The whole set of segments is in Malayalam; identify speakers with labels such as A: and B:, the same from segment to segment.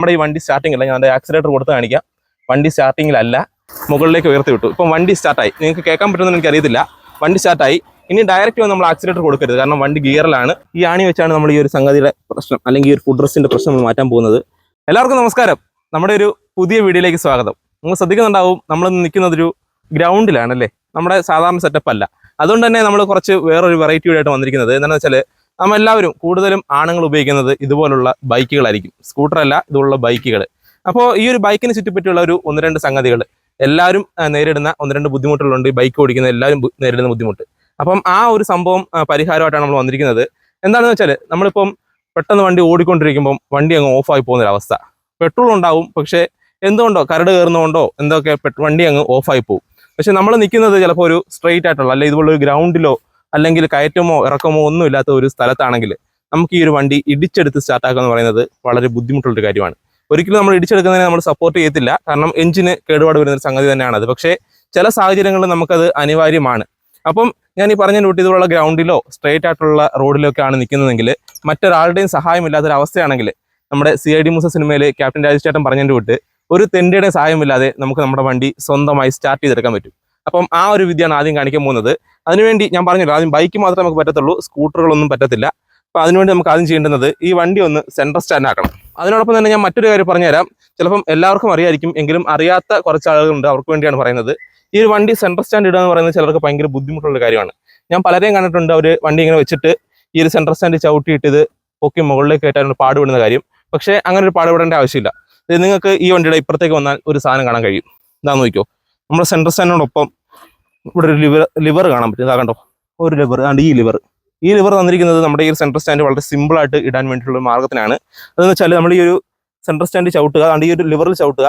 A: നമ്മുടെ ഈ വണ്ടി സ്റ്റാർട്ടിംഗ് അല്ല ഞാൻ ആക്സിലേറ്റർ കൊടുത്ത് കാണിക്കാം. വണ്ടി സ്റ്റാർട്ടിങ്ങിലല്ല മുകളിലേക്ക് ഉയർത്തി വിട്ടു. ഇപ്പം വണ്ടി സ്റ്റാർട്ടായി നിങ്ങൾക്ക് കേൾക്കാൻ പറ്റുമെന്ന് എനിക്ക് അറിയത്തില്ല വണ്ടി സ്റ്റാർട്ടായി ഇനി ഡയറക്റ്റ് നമ്മൾ ആക്സിലേറ്റർ കൊടുക്കരുത്. കാരണം വണ്ടി ഗിയറിലാണ്. ഈ ആണി വെച്ചാണ് നമ്മൾ ഈ ഒരു സംഗതിയുടെ പ്രശ്നം അല്ലെങ്കിൽ ഈ ഒരു ഫുഡ് റെസ്റ്റിന്റെ പ്രശ്നം നമ്മൾ മാറ്റാൻ പോകുന്നത്. എല്ലാവർക്കും നമസ്കാരം. നമ്മുടെ ഒരു പുതിയ വീഡിയോയിലേക്ക് സ്വാഗതം. നിങ്ങൾ ശ്രദ്ധിക്കുന്നുണ്ടാവും നമ്മൾ നിൽക്കുന്നതൊരു ഗ്രൗണ്ടിലാണല്ലേ നമ്മുടെ സാധാരണ സെറ്റപ്പ് അല്ല. അതുകൊണ്ട് തന്നെ നമ്മൾ കുറച്ച് വേറൊരു വെറൈറ്റി ആയിട്ട് വന്നിരിക്കുന്നത്. എന്താണെന്ന് വെച്ചാൽ നമ്മൾ എല്ലാവരും കൂടുതലും ആണുങ്ങൾ ഉപയോഗിക്കുന്നത് ഇതുപോലുള്ള ബൈക്കുകളായിരിക്കും. സ്കൂട്ടറല്ല ഇതുപോലുള്ള ബൈക്കുകൾ അപ്പോൾ ഈ ഒരു ബൈക്കിനെ ചുറ്റിപ്പറ്റിയുള്ള ഒരു ഒന്ന് രണ്ട് സംഗതികൾ എല്ലാവരും നേരിടുന്ന ഒന്ന് രണ്ട് ബുദ്ധിമുട്ടുകളുണ്ട്. ബൈക്ക് ഓടിക്കുന്ന എല്ലാവരും നേരിടുന്ന ബുദ്ധിമുട്ട്. അപ്പം ആ ഒരു സംഭവം പരിഹാരമായിട്ടാണ് നമ്മൾ വന്നിരിക്കുന്നത്. എന്താണെന്ന് വെച്ചാൽ നമ്മളിപ്പം പെട്ടെന്ന് വണ്ടി ഓടിക്കൊണ്ടിരിക്കുമ്പം വണ്ടി അങ്ങ് ഓഫായി പോകുന്ന ഒരു അവസ്ഥ പെട്രോൾ ഉണ്ടാവും പക്ഷേ എന്തുകൊണ്ടോ? കരട് കയറുന്നതുകൊണ്ടോ? എന്തൊക്കെ വണ്ടി അങ്ങ് ഓഫായി പോകും പക്ഷെ നമ്മൾ നിൽക്കുന്നത് ചിലപ്പോൾ ഒരു സ്ട്രെയിറ്റ് ആയിട്ടുള്ള അല്ലെങ്കിൽ ഇതുപോലുള്ള ഒരു ഗ്രൗണ്ടിലോ അല്ലെങ്കിൽ കയറ്റമോ ഇറക്കമോ ഒന്നും ഇല്ലാത്ത ഒരു സ്ഥലത്താണെങ്കിൽ നമുക്ക് ഈ ഒരു വണ്ടി ഇടിച്ചെടുത്ത് സ്റ്റാർട്ടാക്കുക എന്ന് പറയുന്നത് വളരെ ബുദ്ധിമുട്ടുള്ള ഒരു കാര്യമാണ്. ഒരിക്കലും നമ്മൾ ഇടിച്ചെടുക്കുന്നതിനെ നമ്മൾ സപ്പോർട്ട് ചെയ്യത്തില്ല. കാരണം എഞ്ചിന് കേടുപാട് വരുന്ന ഒരു സംഗതി തന്നെയാണ് അത്. പക്ഷേ ചില സാഹചര്യങ്ങളിൽ നമുക്കത് അനിവാര്യമാണ്. അപ്പം ഞാൻ ഈ പറഞ്ഞ റൂട്ട് ഇതുപോലുള്ള ഗ്രൗണ്ടിലോ സ്ട്രെയിറ്റ് ആയിട്ടുള്ള റോഡിലോ ആണ് നിൽക്കുന്നതെങ്കിൽ മറ്റൊരാളുടെയും സഹായമില്ലാത്തൊരു അവസ്ഥയാണെങ്കിൽ നമ്മുടെ സി ഐ ഡി മൂസ സിനിമയിൽ ക്യാപ്റ്റൻ രാജേഷ് ചേട്ടൻ പറഞ്ഞതിന്റെ വിട്ട് ഒരു തെണ്ടിയുടെ സഹായമില്ലാതെ നമുക്ക് നമ്മുടെ വണ്ടി സ്വന്തമായി സ്റ്റാർട്ട് ചെയ്തെടുക്കാൻ പറ്റും. അപ്പം ആ ഒരു വിദ്യയാണ് ആദ്യം കാണിക്കാൻ പോകുന്നത്. അതിനുവേണ്ടി ഞാൻ പറഞ്ഞല്ലോ ആദ്യം ബൈക്ക് മാത്രമേ നമുക്ക് പറ്റത്തുള്ളൂ സ്കൂട്ടറുകളൊന്നും പറ്റത്തില്ല. അപ്പോൾ അതിനുവേണ്ടി നമുക്ക് ആദ്യം ചെയ്യേണ്ടുന്നത് ഈ വണ്ടി ഒന്ന് സെൻട്രൽ സ്റ്റാൻഡ് ആക്കണം. അതിനോടൊപ്പം തന്നെ ഞാൻ മറ്റൊരു കാര്യം പറഞ്ഞുതരാം. ചിലപ്പം എല്ലാവർക്കും അറിയായിരിക്കും എങ്കിലും അറിയാത്ത കുറച്ച് ആളുകളുണ്ട് അവർക്ക് വേണ്ടിയാണ് പറയുന്നത്. ഈ ഒരു വണ്ടി സെൻട്രൽ സ്റ്റാൻഡ് ഇടുക എന്ന് പറയുന്നത് ചിലർക്ക് ഭയങ്കര ബുദ്ധിമുട്ടുള്ള കാര്യമാണ്. ഞാൻ പലരെയും കണ്ടിട്ടുണ്ട് അവർ വണ്ടി ഇങ്ങനെ വെച്ചിട്ട് ഈ ഒരു സെൻട്രൽ സ്റ്റാൻഡ് ചവിട്ടിയിട്ട് ഇത് പൊക്കി മുകളിലേക്ക് കയറ്റാൻ പാടുപെടുന്ന കാര്യം. പക്ഷേ അങ്ങനെ ഒരു പാടുപെടേണ്ട ആവശ്യമില്ല. നിങ്ങൾക്ക് ഈ വണ്ടിയുടെ ഇപ്പുറത്തേക്ക് വന്നാൽ ഒരു സാധനം കാണാൻ കഴിയും. ഇതാ നോക്കിയോ നമ്മുടെ സെൻട്രൽ സ്റ്റാൻഡിനോടൊപ്പം ഇവിടെ ഒരു ലിവർ ലിവർ കാണാൻ പറ്റും. ഇതാ കണ്ടോ? ഒരു ലിവർ അതാണ്ട് ഈ ലിവർ ഈ ലിവർ തന്നിരിക്കുന്നത് നമ്മുടെ ഈ സെൻട്രൽ സ്റ്റാൻഡ് വളരെ സിമ്പിൾ ആയിട്ട് ഇടാൻ വേണ്ടിയിട്ടുള്ള മാർഗത്തിനാണ്. അതെന്ന് വെച്ചാൽ നമ്മൾ ഈ ഒരു സെൻട്രൽ സ്റ്റാൻഡ് ചവിട്ടുക അതുകൊണ്ട് ഈ ഒരു ലിവറിൽ ചവിട്ടുക.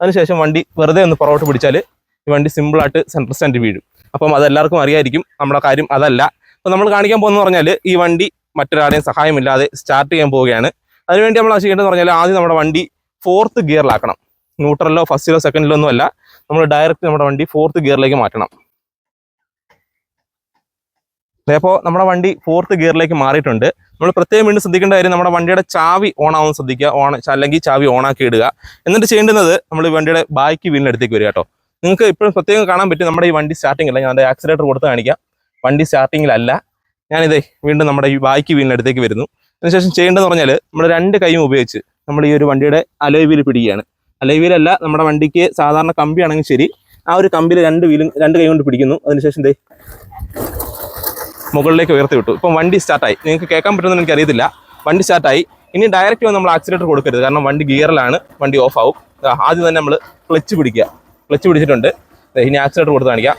A: അതിനുശേഷം വണ്ടി വെറുതെ ഒന്ന് പുറകോട്ട് പിടിച്ചാൽ ഈ വണ്ടി സിമ്പിൾ ആയിട്ട് സെൻട്രൽ സ്റ്റാൻഡ് വീഴും. അപ്പം അതെല്ലാവർക്കും അറിയായിരിക്കും. നമ്മുടെ കാര്യം അതല്ല. അപ്പം നമ്മൾ കാണിക്കാൻ പോകുന്ന പറഞ്ഞാൽ ഈ വണ്ടി മറ്റൊരാളെയും സഹായമില്ലാതെ സ്റ്റാർട്ട് ചെയ്യാൻ പോവുകയാണ്. അതിനുവേണ്ടി നമ്മൾ ചെയ്യേണ്ടതെന്ന് പറഞ്ഞാൽ ആദ്യം നമ്മുടെ വണ്ടി ഫോർത്ത് ഗിയറിലാക്കണം ന്യൂട്രലിലോ ഫസ്റ്റിലോ സെക്കൻഡിലോ ഒന്നുമല്ല. നമ്മൾ ഡയറക്റ്റ് നമ്മുടെ വണ്ടി ഫോർത്ത് ഗിയറിലേക്ക് മാറ്റണം. അപ്പോൾ നമ്മുടെ വണ്ടി ഫോർത്ത് ഗിയറിലേക്ക് മാറിയിട്ടുണ്ട്. നമ്മൾ പ്രത്യേകം വീണ്ടും ശ്രദ്ധിക്കേണ്ട കാര്യം നമ്മുടെ വണ്ടിയുടെ ചാവി ഓൺ ആവുന്ന ശ്രദ്ധിക്കുക. ഓൺ അല്ലെങ്കിൽ ചാവി ഓണാക്കി ഇടുക. എന്നിട്ട് ചെയ്യേണ്ടുന്നത് നമ്മൾ വണ്ടിയുടെ ബാക്ക് വീലിനടുത്തേക്ക് വരിക കേട്ടോ. നിങ്ങൾക്ക് ഇപ്പോഴും പ്രത്യേകം കാണാൻ പറ്റും നമ്മുടെ ഈ വണ്ടി സ്റ്റാർട്ടിംഗ് അല്ല. ഞാൻ ആക്സിലേറ്റർ കൊടുത്ത് കാണിക്കാം. വണ്ടി സ്റ്റാർട്ടിങ്ങിലല്ല ഞാനിതേ വീണ്ടും നമ്മുടെ ഈ ബാക്ക് വീലിനടുത്തേക്ക് വരുന്നു. അതിനുശേഷം ചെയ്യേണ്ടതെന്ന് പറഞ്ഞാൽ നമ്മൾ രണ്ട് കൈയും ഉപയോഗിച്ച് നമ്മൾ ഈ ഒരു വണ്ടിയുടെ അലോയ് വീൽ പിടിക്കുകയാണ്. അലോയ് വീലല്ല നമ്മുടെ വണ്ടിക്ക് സാധാരണ കമ്പിയാണെങ്കിൽ ശരി. ആ ഒരു കമ്പിയിൽ രണ്ട് വീലും രണ്ട് കൈ കൊണ്ട് പിടിക്കുന്നു. അതിനുശേഷം ദേ മുകളിലേക്ക് ഉയർത്തി വിട്ടു. ഇപ്പം വണ്ടി സ്റ്റാർട്ടായി നിങ്ങൾക്ക് കേൾക്കാൻ പറ്റുമെന്ന് എനിക്ക് അറിയത്തില്ല. വണ്ടി സ്റ്റാർട്ടായി ഇനി ഡയറക്റ്റ് വന്ന് നമ്മൾ ആക്സിലേറ്റർ കൊടുക്കരുത്. കാരണം വണ്ടി ഗിയറിലാണ് വണ്ടി ഓഫ് ആവും. ആദ്യം തന്നെ നമ്മൾ ക്ലച്ച് പിടിക്കുക. ക്ലച്ച് പിടിച്ചിട്ടുണ്ട്. ഇനി ആക്സിലേറ്റർ കൊടുത്ത് കാണിക്കാം.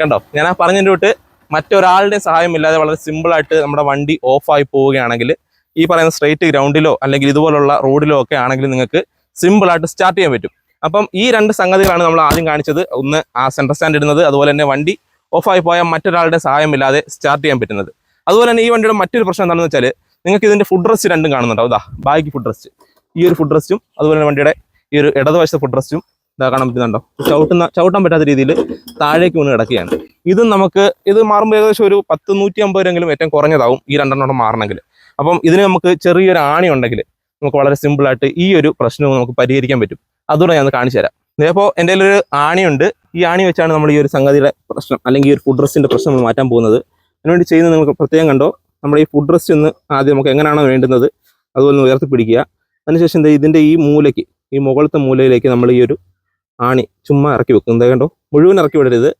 A: കണ്ടോ? ഞാൻ ആ പറഞ്ഞതിന്റെ വിട്ട് മറ്റൊരാളുടെ സഹായമില്ലാതെ വളരെ സിമ്പിളായിട്ട് നമ്മുടെ വണ്ടി ഓഫായി പോവുകയാണെങ്കിൽ ഈ പറയുന്ന സ്ട്രെയിറ്റ് ഗ്രൗണ്ടിലോ അല്ലെങ്കിൽ ഇതുപോലുള്ള റോഡിലോ ഒക്കെ ആണെങ്കിൽ നിങ്ങൾക്ക് സിമ്പിൾ ആയിട്ട് സ്റ്റാർട്ട് ചെയ്യാൻ പറ്റും. അപ്പം ഈ രണ്ട് സംഗതികളാണ് നമ്മൾ ആദ്യം കാണിച്ചത്. ഒന്ന് ആ സെൻട്രൽ സ്റ്റാൻഡ് ഇടുന്നത് അതുപോലെ തന്നെ വണ്ടി ഓഫായി പോയാൽ മറ്റൊരാളുടെ സഹായമില്ലാതെ സ്റ്റാർട്ട് ചെയ്യാൻ പറ്റുന്നത്. അതുപോലെ തന്നെ ഈ വണ്ടിയുടെ മറ്റൊരു പ്രശ്നം എന്താണെന്ന് വെച്ചാൽ നിങ്ങൾക്ക് ഇതിന്റെ ഫുഡ് റെസ്റ്റ് രണ്ടും കാണുന്നുണ്ടാവും. ഇതാ ബാക്കി ഫുഡ് റെസ്റ്റ് ഈ ഒരു ഫുഡ് റെസ്റ്റും അതുപോലെ തന്നെ വണ്ടിയുടെ ഈ ഒരു ഇടതുവശത്തെ ഫുഡ് റെസ്റ്റും ഇതാ കാണാൻ പറ്റുന്നുണ്ടോ? ചവിട്ടുന്ന ചവിട്ടാൻ പറ്റാത്ത രീതിയിൽ താഴേക്ക് വീണ് കിടക്കുകയാണ്. ഇതും നമുക്ക് ഇത് മാറുമ്പോൾ ഏകദേശം ഒരു പത്ത് നൂറ്റി അമ്പത് രൂപയെങ്കിലും ഏറ്റവും കുറഞ്ഞതാവും ഈ രണ്ടെണ്ണം മാറണമെങ്കിൽ. അപ്പം ഇതിന് നമുക്ക് ചെറിയൊരു ആണി ഉണ്ടെങ്കിൽ നമുക്ക് വളരെ സിമ്പിൾ ആയിട്ട് ഈ ഒരു പ്രശ്നവും നമുക്ക് പരിഹരിക്കാൻ പറ്റും. അതുകൂടെ ഞാൻ കാണിച്ചു തരാം. ഇപ്പോൾ എന്റെ ഒരു ആണിയുണ്ട്. ഈ ആണി വെച്ചാണ് നമ്മൾ ഈ ഒരു സംഗതിയുടെ പ്രശ്നം അല്ലെങ്കിൽ ഈ ഒരു ഫുഡ് ഡ്രസ്സിന്റെ പ്രശ്നം നമ്മൾ മാറ്റാൻ പോകുന്നത്. അതിനുവേണ്ടി ചെയ്യുന്നത് നിങ്ങൾക്ക് പ്രത്യേകം കണ്ടോ? നമ്മൾ ഈ ഫുഡ് ഡ്രസ്സ് ഒന്ന് ആദ്യം നമുക്ക് എങ്ങനെയാണോ വേണ്ടുന്നത് അതുപോലെ ഉയർത്തി പിടിക്കുക അതിനുശേഷം എന്താ ഇതിന്റെ ഈ മൂലയ്ക്ക് ഈ മുകളിലത്തെ മൂലയിലേക്ക് നമ്മൾ ഈ ഒരു ആണി ചുമ്മാ ഇറക്കി വെക്കും. എന്താ കണ്ടോ? മുഴുവൻ ഇറക്കി വിടരുത്.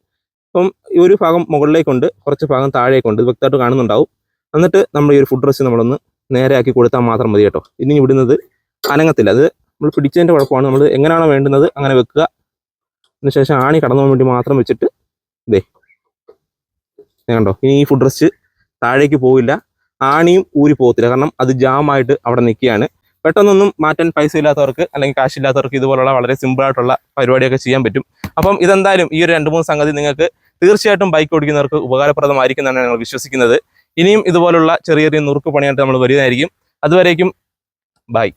A: അപ്പം ഈ ഒരു ഭാഗം മുകളിലേക്കുണ്ട് കുറച്ച് ഭാഗം താഴേക്കുണ്ട്. ഇത് വ്യക്തമായിട്ട് കാണുന്നുണ്ടാവും. എന്നിട്ട് നമ്മൾ ഈ ഒരു ഫുഡ് ഡ്രസ്സ് നമ്മളൊന്ന് നേരെ ആക്കി കൊടുത്താൽ മാത്രം മതി കേട്ടോ. ഇനി വിടുന്നത് അനങ്ങത്തില്ല. അത് നമ്മൾ പിടിച്ചതിന്റെ കുഴപ്പമാണ്. നമ്മൾ എങ്ങനെയാണോ വേണ്ടുന്നത് അങ്ങനെ വെക്കുക. അതിനുശേഷം ആണി കടന്നു വേണ്ടി മാത്രം വെച്ചിട്ട് ഇതേ കണ്ടോ? ഇനി ഈ ഫുഡ് റെസ്റ്റ് താഴേക്ക് പോവില്ല. ആണിയും ഊരി പോകത്തില്ല. കാരണം അത് ജാമായിട്ട് അവിടെ നിൽക്കുകയാണ്. പെട്ടെന്നൊന്നും മാറ്റാൻ പൈസ ഇല്ലാത്തവർക്ക് അല്ലെങ്കിൽ കാശ് ഇല്ലാത്തവർക്ക് ഇതുപോലുള്ള വളരെ സിമ്പിളായിട്ടുള്ള പരിപാടിയൊക്കെ ചെയ്യാൻ പറ്റും. അപ്പം ഇതെന്തായാലും ഈ ഒരു രണ്ട് മൂന്ന് സംഗതി നിങ്ങൾക്ക് തീർച്ചയായിട്ടും ബൈക്ക് ഓടിക്കുന്നവർക്ക് ഉപകാരപ്രദമായിരിക്കും എന്നാണ് ഞങ്ങൾ വിശ്വസിക്കുന്നത്. ഇനിയും ഇതുപോലുള്ള ചെറിയ ചെറിയ നുറുക്ക് പണിയായിട്ട് നമ്മൾ വരുന്നതായിരിക്കും. അതുവരേക്കും ബൈ